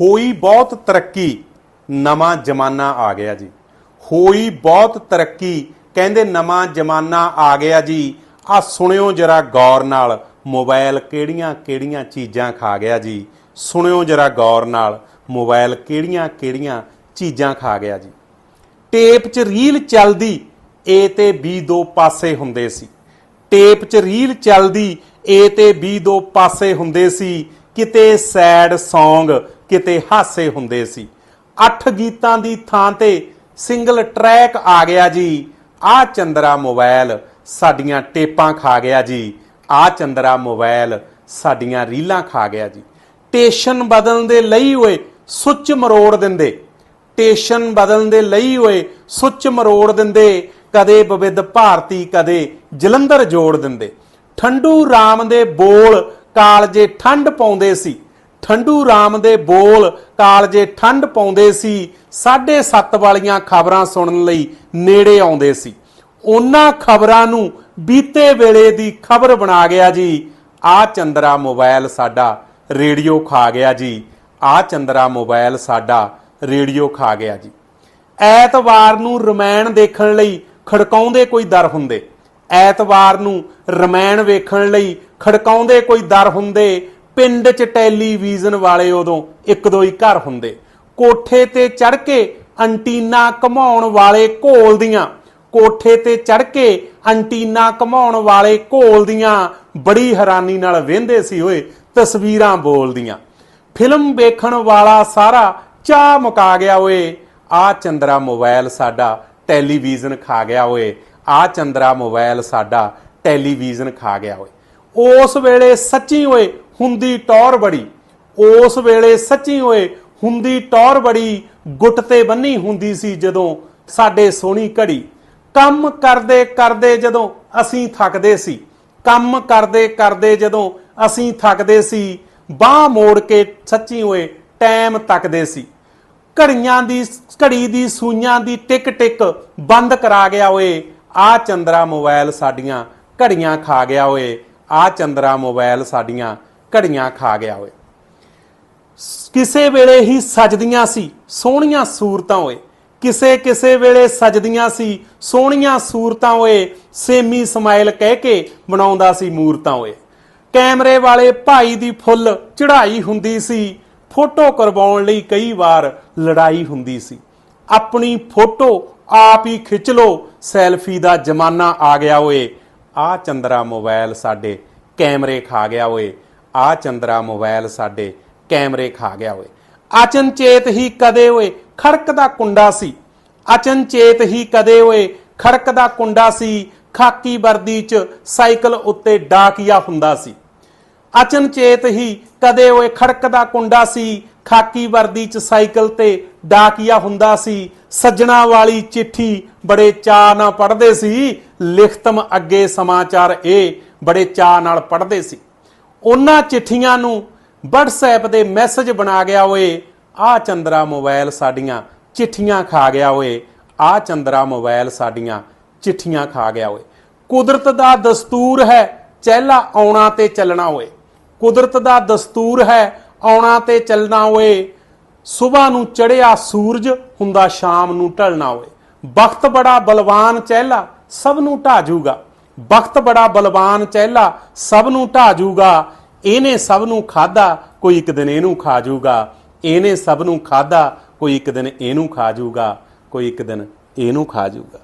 ਹੋਈ ਬਹੁਤ ਤਰੱਕੀ, ਨਵਾਂ ਜ਼ਮਾਨਾ ਆ ਗਿਆ ਜੀ। ਹੋਈ ਬਹੁਤ ਤਰੱਕੀ, ਕਹਿੰਦੇ ਨਵਾਂ ਜ਼ਮਾਨਾ ਆ ਗਿਆ ਜੀ। ਆ ਸੁਣਿਓ ਜਰਾ ਗੌਰ ਨਾਲ ਮੋਬਾਈਲ ਕਿਹੜੀਆਂ ਕਿਹੜੀਆਂ ਚੀਜ਼ਾਂ ਖਾ ਗਿਆ ਜੀ? ਸੁਣਿਓ ਜਰਾ ਗੌਰ ਨਾਲ ਮੋਬਾਈਲ ਕਿਹੜੀਆਂ ਕਿਹੜੀਆਂ ਚੀਜ਼ਾਂ ਖਾ ਗਿਆ ਜੀ? ਟੇਪ 'ਚ ਰੀਲ ਚੱਲਦੀ ਏ ਤੇ ਬੀ ਦੋ ਪਾਸੇ ਹੁੰਦੇ ਸੀ। ਟੇਪ 'ਚ ਰੀਲ ਚੱਲਦੀ ਏ ਤੇ ਬੀ ਦੋ ਪਾਸੇ ਹੁੰਦੇ ਸੀ। ਕਿਤੇ ਸੈਡ Song ਕਿਤੇ ਹਾਸੇ ਹੁੰਦੇ ਸੀ। ਅੱਠ ਗੀਤਾਂ ਦੀ ਥਾਂ ਤੇ ਸਿੰਗਲ ਟਰੈਕ ਆ ਗਿਆ ਜੀ। ਆ ਚੰਦਰਾ ਮੋਬਾਈਲ ਸਾਡੀਆਂ ਟੇਪਾਂ ਖਾ ਗਿਆ ਜੀ। ਆ ਚੰਦਰਾ ਮੋਬਾਈਲ ਸਾਡੀਆਂ ਰੀਲਾਂ ਖਾ ਗਿਆ ਜੀ। ਟੇਸ਼ਨ ਬਦਲਣ ਦੇ ਲਈ ਹੋਏ ਸੁੱਚ ਮਰੋੜ ਦਿੰਦੇ। ਟੇਸ਼ਨ ਬਦਲਣ ਦੇ ਲਈ ਹੋਏ ਸੁੱਚ ਮਰੋੜ ਦਿੰਦੇ। ਕਦੇ ਬਵਿੱਧ ਭਾਰਤੀ, ਕਦੇ ਜਲੰਧਰ ਜੋੜ ਦਿੰਦੇ। ਠੰਡੂ ਰਾਮ ਦੇ ਬੋਲ ਕਾਲਜੇ ਠੰਡ ਪਾਉਂਦੇ ਸੀ। ਠੰਡੂ ਰਾਮ ਦੇ ਬੋਲ ਕਾਲਜੇ ਠੰਡ ਪਾਉਂਦੇ ਸੀ 7:30 ਵਾਲੀਆਂ ਖਬਰਾਂ ਸੁਣਨ ਲਈ ਨੇੜੇ ਆਉਂਦੇ ਸੀ। ਉਹਨਾਂ ਖਬਰਾਂ ਨੂੰ ਬੀਤੇ ਵੇਲੇ ਦੀ ਖਬਰ ਬਣਾ ਗਿਆ ਜੀ। ਆ ਚੰਦਰਾ ਮੋਬਾਈਲ ਸਾਡਾ ਰੇਡੀਓ ਖਾ ਗਿਆ ਜੀ। ਆ ਚੰਦਰਾ ਮੋਬਾਈਲ ਸਾਡਾ ਰੇਡੀਓ ਖਾ ਗਿਆ ਜੀ। ਐਤਵਾਰ ਨੂੰ ਰਮਾਇਣ ਦੇਖਣ ਲਈ ਖੜਕਾਉਂਦੇ ਕੋਈ ਦਰ ਹੁੰਦੇ। ਐਤਵਾਰ ਨੂੰ ਰਮਾਇਣ ਵੇਖਣ ਲਈ ਖੜਕਾਉਂਦੇ ਕੋਈ ਦਰ ਹੁੰਦੇ। ਪਿੰਡ 'ਚ ਟੈਲੀਵਿਜ਼ਨ ਵਾਲੇ ਉਦੋਂ ਇੱਕ ਦੋ ਹੀ ਘਰ ਹੁੰਦੇ। ਕੋਠੇ ਤੇ ਚੜ ਕੇ ਅੰਟੀਨਾ ਘਮਾਉਣ ਵਾਲੇ ਘੋਲਦੀਆਂ ਕੋਠੇ ਤੇ ਚੜ ਕੇ ਅੰਟੀਨਾ ਘਮਾਉਣ ਵਾਲੇ ਘੋਲਦੀਆਂ ਬੜੀ ਹੈਰਾਨੀ ਨਾਲ ਵੇਂਦੇ ਸੀ ਓਏ ਤਸਵੀਰਾਂ ਬੋਲਦੀਆਂ ਫਿਲਮ ਵੇਖਣ ਵਾਲਾ ਸਾਰਾ ਚਾਹ ਮੁਕਾ ਗਿਆ ਓਏ। ਆ ਚੰਦਰਾ ਮੋਬਾਈਲ ਸਾਡਾ ਟੈਲੀਵਿਜ਼ਨ ਖਾ ਗਿਆ ਓਏ। ਆ ਚੰਦਰਾ ਮੋਬਾਈਲ ਸਾਡਾ ਟੈਲੀਵਿਜ਼ਨ ਖਾ ਗਿਆ ਓਏ। ਉਸ ਵੇਲੇ ਸੱਚੀ ਓਏ ਹੁੰਦੀ ਟੌਰ ਬੜੀ। ਉਸ ਵੇਲੇ ਸੱਚੀ ਹੋਏ ਹੁੰਦੀ ਟੌਰ ਬੜੀ, ਗੁੱਟ ਤੇ ਬੰਨੀ ਹੁੰਦੀ ਸੀ ਜਦੋਂ ਸਾਡੇ ਸੋਹਣੀ ਘੜੀ। ਕੰਮ ਕਰਦੇ ਕਰਦੇ ਜਦੋਂ ਅਸੀਂ ਥੱਕਦੇ ਸੀ। ਕੰਮ ਕਰਦੇ ਕਰਦੇ ਜਦੋਂ ਅਸੀਂ ਥੱਕਦੇ ਸੀ, ਬਾਹ ਮੋੜ ਕੇ ਸੱਚੀ ਹੋਏ ਟਾਈਮ ਤੱਕਦੇ ਸੀ। ਘੜੀਆਂ ਦੀ, ਘੜੀ ਦੀ ਸੂਈਆਂ ਦੀ ਟਿਕ ਟਿਕ ਬੰਦ ਕਰਾ ਗਿਆ ਓਏ, ਆ ਚੰਦਰਾ ਮੋਬਾਈਲ ਸਾਡੀਆਂ ਘੜੀਆਂ ਖਾ ਗਿਆ ਓਏ, ਆ ਚੰਦਰਾ ਮੋਬਾਈਲ ਸਾਡੀਆਂ ਘੜੀਆਂ ਖਾ ਗਿਆ ਓਏ ਕਿਸੇ ਵੇਲੇ ਹੀ ਸਜਦੀਆਂ ਸੀ, ਸੋਹਣੀਆਂ ਸੂਰਤਾਂ ਓਏ ਕਿਸੇ ਕਿਸੇ ਵੇਲੇ ਸਜਦੀਆਂ ਸੀ, ਸੋਹਣੀਆਂ ਸੂਰਤਾਂ ਓਏ ਸੇਮੀ ਸਮਾਈਲ ਕਹਿ ਕੇ ਬਣਾਉਂਦਾ ਸੀ ਮੂਰਤਾਂ ਓਏ ਕੈਮਰੇ ਵਾਲੇ ਭਾਈ ਦੀ ਫੁੱਲ ਚੜ੍ਹਾਈ ਹੁੰਦੀ ਸੀ। ਫੋਟੋ ਕਰਵਾਉਣ ਲਈ ਕਈ ਵਾਰ ਲੜਾਈ ਹੁੰਦੀ ਸੀ। ਆਪਣੀ ਫੋਟੋ ਆਪ ਹੀ ਖਿੱਚ ਲੋ ਸੈਲਫੀ ਦਾ ਜ਼ਮਾਨਾ ਆ ਗਿਆ ਓਏ ਆ ਚੰਦਰਾ ਮੋਬਾਈਲ ਸਾਡੇ ਕੈਮਰੇ ਖਾ ਗਿਆ ਓਏ ਆ ਚੰਦਰਾ ਮੋਬਾਈਲ ਸਾਡੇ ਕੈਮਰੇ ਖਾ ਗਿਆ ਓਏ। ਅਚਨਚੇਤ ਹੀ ਕਦੇ ਓਏ ਖੜਕ ਦਾ ਕੁੰਡਾ ਸੀ। ਅਚਨਚੇਤ ਹੀ ਕਦੇ ਓਏ ਖੜਕ ਦਾ ਕੁੰਡਾ ਸੀ। ਖਾਕੀ ਵਰਦੀ 'ਚ ਸਾਈਕਲ ਉੱਤੇ ਡਾਕੀਆ ਹੁੰਦਾ ਸੀ। ਅਚਨਚੇਤ ਹੀ ਕਦੇ ਓਏ ਖੜਕ ਦਾ ਕੁੰਡਾ ਸੀ। ਖਾਕੀ ਵਰਦੀ 'ਚ ਸਾਈਕਲ ਤੇ ਡਾਕੀਆ ਹੁੰਦਾ ਸੀ। ਸੱਜਣਾ ਵਾਲੀ ਚਿੱਠੀ ਬੜੇ ਚਾਅ ਨਾਲ ਪੜ੍ਹਦੇ ਸੀ। ਲਿਖਤਮ ਅੱਗੇ ਸਮਾਚਾਰ ਇਹ ਬੜੇ ਚਾਅ ਨਾਲ ਪੜ੍ਹਦੇ ਸੀ। ਉਹਨਾਂ ਚਿੱਠੀਆਂ ਨੂੰ WhatsApp ਦੇ ਮੈਸੇਜ ਬਣਾ ਗਿਆ ਓਏ। ਆ ਚੰਦਰਾ ਮੋਬਾਈਲ ਸਾਡੀਆਂ ਚਿੱਠੀਆਂ ਖਾ ਗਿਆ ਓਏ। ਆ ਚੰਦਰਾ ਮੋਬਾਈਲ ਸਾਡੀਆਂ ਚਿੱਠੀਆਂ ਖਾ ਗਿਆ ਓਏ। ਕੁਦਰਤ ਦਾ ਦਸਤੂਰ ਹੈ ਚਹਿਲਾ ਆਉਣਾ ਤੇ ਚੱਲਣਾ ਓਏ। ਕੁਦਰਤ ਦਾ ਦਸਤੂਰ ਹੈ ਆਉਣਾ ਤੇ ਚੱਲਣਾ ਓਏ। ਸਵੇਰ ਨੂੰ ਚੜਿਆ ਸੂਰਜ, ਹੁੰਦਾ ਸ਼ਾਮ ਨੂੰ ਢਲਣਾ ਓਏ। ਵਕਤ ਬੜਾ ਬਲਵਾਨ ਚਹਿਲਾ, ਸਭ ਨੂੰ ਢਾ ਜਾਊਗਾ ਵਕਤ ਬੜਾ ਬਲਵਾਨ ਚਹਿਲਾ, ਸਭ ਨੂੰ ਢਾ ਜੂਗਾ। ਇਹਨੇ ਸਭ ਨੂੰ ਖਾਦਾ ਕੋਈ ਇੱਕ ਦਿਨ ਇਹਨੂੰ ਖਾ ਜੂਗਾ। ਇਹਨੇ ਸਭ ਨੂੰ ਖਾਦਾ ਕੋਈ ਇੱਕ ਦਿਨ ਇਹਨੂੰ ਖਾ ਜਾਊਗਾ ਕੋਈ ਇੱਕ ਦਿਨ ਇਹਨੂੰ ਖਾ ਜੂਗਾ।